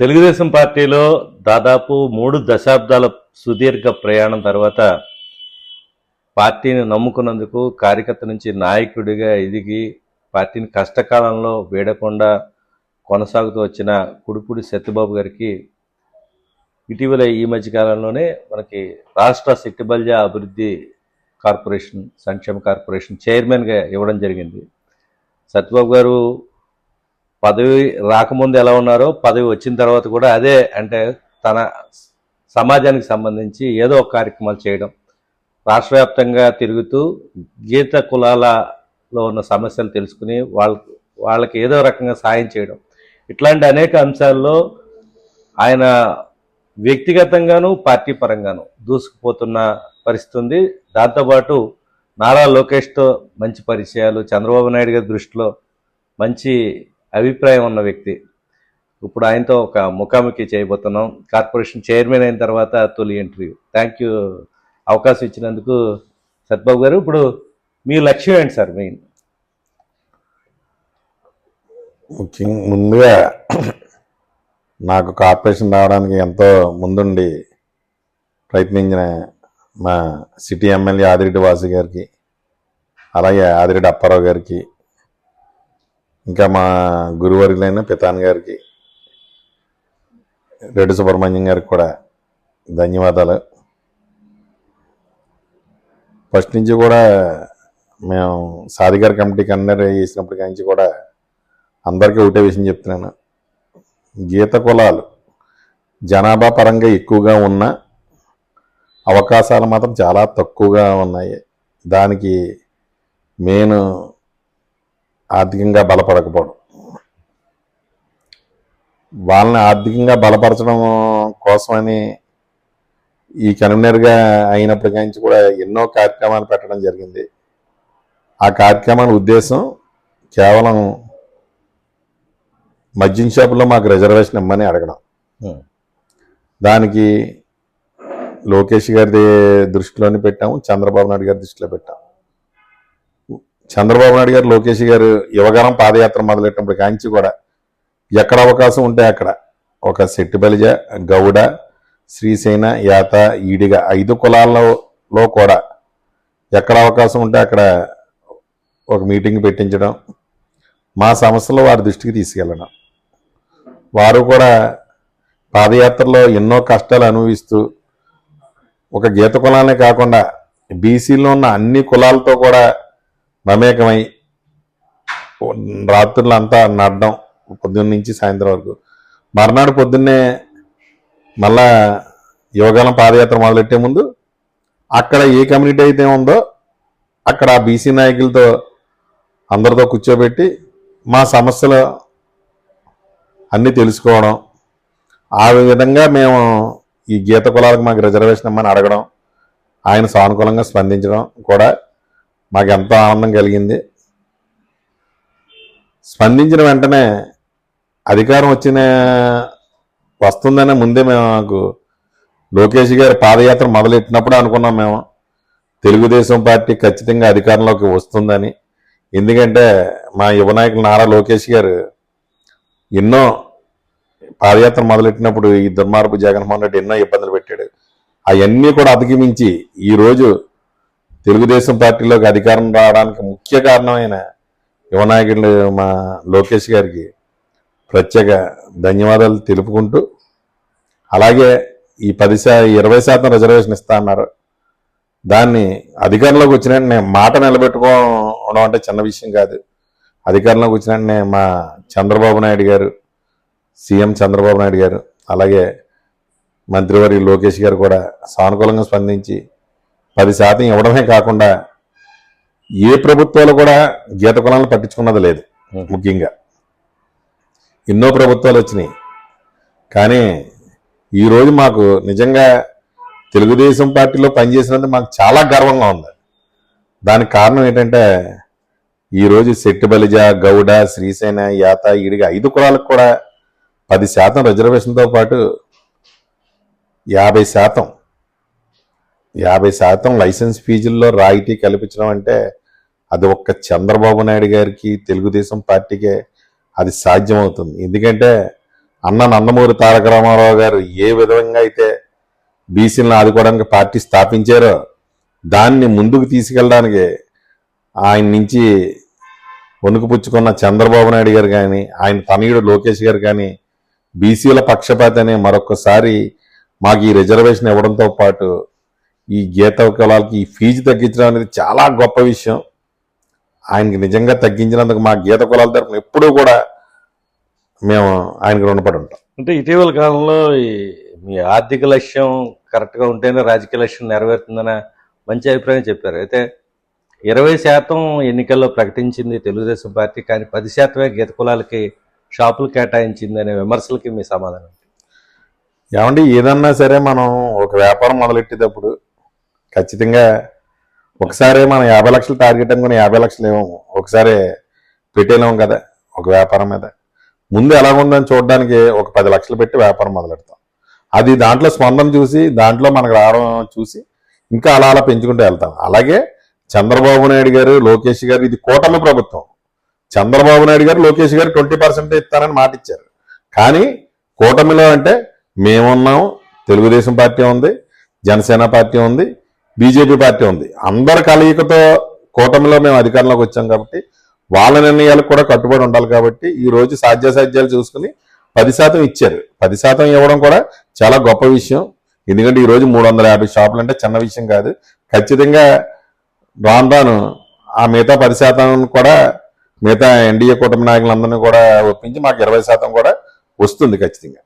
తెలుగుదేశం పార్టీలో దాదాపు మూడు దశాబ్దాల సుదీర్ఘ ప్రయాణం తర్వాత పార్టీని నమ్ముకున్నందుకు కార్యకర్త నుంచి నాయకుడిగా ఎదిగి పార్టీని కష్టకాలంలో వేడకుండా కొనసాగుతూ వచ్చిన కుడుపుడి సత్యబాబు గారికి ఇటీవల ఈ మధ్యకాలంలోనే మనకి రాష్ట్ర సిట్టిబల్జా అభివృద్ధి కార్పొరేషన్ సంక్షేమ కార్పొరేషన్ చైర్మన్గా ఇవ్వడం జరిగింది. సత్యబాబు గారు పదవి రాకముందు ఎలా ఉన్నారో పదవి వచ్చిన తర్వాత కూడా అదే అంటే తన సమాజానికి సంబంధించి ఏదో ఒక కార్యక్రమాలు చేయడం. రాష్ట్ర వ్యాప్తంగా తిరుగుతూ గీత కులాలలో ఉన్న సమస్యలు తెలుసుకుని వాళ్ళ వాళ్ళకి ఏదో రకంగా సాయం చేయడం. ఇట్లాంటి అనేక అంశాల్లో ఆయన వ్యక్తిగతంగాను పార్టీ పరంగాను దూసుకుపోతున్న పరిస్థితి ఉంది. దాంతోపాటు నారా లోకేష్తో మంచి పరిచయాలు చంద్రబాబు నాయుడు గారి దృష్టిలో మంచి అభిప్రాయం ఉన్న వ్యక్తి. ఇప్పుడు ఆయనతో ఒక ముఖాముఖి చేయబోతున్నాం. కార్పొరేషన్ చైర్మన్ అయిన తర్వాత తొలి ఇంటర్వ్యూ. థ్యాంక్ యూ అవకాశం ఇచ్చినందుకు సత్బాబు గారు. ఇప్పుడు మీ లక్ష్యం ఏంటి సార్ మెయిన్? ముఖ్యంగా ముందుగా నాకు కార్పొరేషన్ రావడానికి ఎంతో ముందుండి ప్రయత్నించిన మా సిటీ ఎమ్మెల్యే ఆదిరెడ్డి వాసు గారికి అలాగే ఆదిరెడ్డి అప్పారావు గారికి ఇంకా మా గురువర్యులైన పితాన్ గారికి రెడ్డి సుబ్రహ్మణ్యం గారికి కూడా ధన్యవాదాలు. ఫస్ట్ నుంచి కూడా మేము సాధికార కమిటీకి అందరు చేసినప్పటికీ నుంచి కూడా అందరికీ ఒకటే విషయం చెప్తున్నాను. గీత కులాలు జనాభా పరంగా ఎక్కువగా ఉన్న అవకాశాలు మాత్రం చాలా తక్కువగా ఉన్నాయి. దానికి మెయిన్ ఆర్థికంగా బలపడకపోవడం. వాళ్ళని ఆర్థికంగా బలపరచడం కోసమని ఈ కన్వీనర్గా అయినప్పటికీ నుంచి కూడా ఎన్నో కార్యక్రమాలు పెట్టడం జరిగింది. ఆ కార్యక్రమాల ఉద్దేశం కేవలం మద్యం షాపులో మాకు రిజర్వేషన్ ఇమ్మని అడగడం. దానికి లోకేష్ గారి దృష్టిలోని పెట్టాము చంద్రబాబు నాయుడు గారి దృష్టిలో పెట్టాము చంద్రబాబు నాయుడు గారు లోకేష్ గారు యువగలం పాదయాత్ర మొదలెట్టినప్పుడు కాంచి కూడా ఎక్కడ అవకాశం ఉంటే అక్కడ. ఒక శెట్టిబలిజ గౌడ శ్రీసేన యాత ఈడిగ ఐదు కులాలలో కూడా ఎక్కడ అవకాశం ఉంటే అక్కడ ఒక మీటింగ్ పెట్టించడం మా సమస్యలు వారి దృష్టికి తీసుకెళ్ళడం. వారు కూడా పాదయాత్రలో ఎన్నో కష్టాలు అనుభవిస్తూ ఒక గీత కులాలనే కాకుండా బీసీలో ఉన్న అన్ని కులాలతో కూడా మమేకమై రాత్రులంతా నడడం పొద్దున్న నుంచి సాయంత్రం వరకు. మర్నాడు పొద్దున్నే మళ్ళా యువకాలం పాదయాత్ర మొదలెట్టే ముందు అక్కడ ఏ కమ్యూనిటీ అయితే ఉందో అక్కడ ఆ బీసీ నాయకులతో అందరితో కూర్చోబెట్టి మా సమస్యలు అన్నీ తెలుసుకోవడం. ఆ విధంగా మేము ఈ గీత కులాలకు మాకు రిజర్వేషన్ ఇమ్మని అడగడం. ఆయన సానుకూలంగా స్పందించడం కూడా మాకు ఎంతో ఆనందం కలిగింది. స్పందించిన వెంటనే అధికారం వచ్చిన వస్తుందనే ముందే మేము మాకు లోకేష్ గారి పాదయాత్ర మొదలెట్టినప్పుడు అనుకున్నాం మేము. తెలుగుదేశం పార్టీ ఖచ్చితంగా అధికారంలోకి వస్తుందని. ఎందుకంటే మా యువ నాయకులు నారా లోకేష్ గారు ఎన్నో పాదయాత్ర మొదలెట్టినప్పుడు ఈ దుర్మార్పు జగన్మోహన్ రెడ్డి ఎన్నో ఇబ్బందులు పెట్టాడు. అవన్నీ కూడా అధిగమించి ఈరోజు తెలుగుదేశం పార్టీలోకి అధికారం రావడానికి ముఖ్య కారణమైన యువనాయకులు మా లోకేష్ గారికి ప్రత్యేక ధన్యవాదాలు తెలుపుకుంటూ అలాగే ఈ పది శా ఇరవై శాతం రిజర్వేషన్ ఇస్తా అన్నారు. దాన్ని అధికారంలోకి వచ్చిన నేను మాట నిలబెట్టుకోవడం అంటే చిన్న విషయం కాదు. అధికారంలోకి వచ్చిన మా చంద్రబాబు నాయుడు గారు సీఎం చంద్రబాబు నాయుడు గారు అలాగే మంత్రివర్య లోకేష్ గారు కూడా సానుకూలంగా స్పందించి పది శాతం ఇవ్వడమే కాకుండా ఏ ప్రభుత్వాలు కూడా గీత కులాలను పట్టించుకున్నది లేదు ముఖ్యంగా. ఎన్నో ప్రభుత్వాలు వచ్చినాయి. కానీ ఈరోజు మాకు నిజంగా తెలుగుదేశం పార్టీలో పనిచేసినందుకు మాకు చాలా గర్వంగా ఉంది. దానికి కారణం ఏంటంటే ఈరోజు శెట్టి బలిజ గౌడ శ్రీసేన యాత ఈడిగా ఐదు కులాలకు కూడా పది శాతం రిజర్వేషన్తో పాటు యాభై శాతం యాభై శాతం లైసెన్స్ ఫీజుల్లో రాయితీ కల్పించడం అంటే అది ఒక్క చంద్రబాబు నాయుడు గారికి తెలుగుదేశం పార్టీకే అది సాధ్యమవుతుంది. ఎందుకంటే అన్న నందమూరి తారక రామారావు గారు ఏ విధంగా అయితే బీసీలను ఆదుకోవడానికి పార్టీ స్థాపించారో దాన్ని ముందుకు తీసుకెళ్ళడానికి ఆయన నుంచి వణుకు పుచ్చుకున్న చంద్రబాబు నాయుడు గారు కానీ ఆయన తనయుడు లోకేష్ గారు కానీ బీసీల పక్షపాతనే అనే మరొకసారి మాకు ఈ రిజర్వేషన్ ఇవ్వడంతో పాటు ఈ గీత కులాలకి ఈ ఫీజు తగ్గించడం అనేది చాలా గొప్ప విషయం. ఆయనకి నిజంగా తగ్గించినందుకు మా గీత కులాల తరఫున ఎప్పుడూ కూడా మేము ఆయనకు రుణపడి ఉంటాం. అంటే ఇటీవల కాలంలో ఈ మీ ఆర్థిక లక్ష్యం కరెక్ట్గా ఉంటేనే రాజకీయ లక్ష్యం నెరవేరుతుందన్న మంచి అభిప్రాయం చెప్పారు. అయితే ఇరవై శాతం ఎన్నికల్లో ప్రకటించింది తెలుగుదేశం పార్టీ కానీ పది శాతమే గీత కులాలకి షాపులు కేటాయించింది అనే విమర్శలకి మీ సమాధానం. ఏమండి ఏదన్నా సరే మనం ఒక వ్యాపారం మొదలెట్టేటప్పుడు ఖచ్చితంగా ఒకసారి మనం యాభై లక్షలు టార్గెట్ అనుకుని యాభై లక్షలు ఏమో ఒకసారి పెట్టేలేము కదా ఒక వ్యాపారం మీద. ముందు ఎలా ఉందని చూడడానికి ఒక పది లక్షలు పెట్టి వ్యాపారం మొదలెడతాం. అది దాంట్లో స్పందన చూసి దాంట్లో మనకు రావడం చూసి ఇంకా అలా అలా పెంచుకుంటూ వెళ్తాం. అలాగే చంద్రబాబు నాయుడు గారు లోకేష్ గారు ఇది కూటమి ప్రభుత్వం. చంద్రబాబు నాయుడు గారు లోకేష్ గారు ట్వంటీ పర్సెంట్ ఇస్తారని మాట ఇచ్చారు. కానీ కూటమిలో అంటే మేమున్నాం తెలుగుదేశం పార్టీ ఉంది జనసేన పార్టీ ఉంది బీజేపీ పార్టీ ఉంది. అందరి కలయికతో కూటమిలో మేము అధికారంలోకి వచ్చాం కాబట్టి వాళ్ళ నిర్ణయాలకు కూడా కట్టుబడి ఉండాలి కాబట్టి ఈ రోజు సాధ్యాసాధ్యాలు చూసుకుని పది శాతం ఇచ్చారు. పది శాతం ఇవ్వడం కూడా చాలా గొప్ప విషయం. ఎందుకంటే ఈ రోజు మూడు వందల యాభై షాపులు అంటే చిన్న విషయం కాదు. ఖచ్చితంగా రాను రాను ఆ మిగతా పది శాతం కూడా మిగతా ఎన్డీఏ కూటమి నాయకులందరినీ కూడా ఒప్పించి మాకు ఇరవై శాతం కూడా వస్తుంది ఖచ్చితంగా.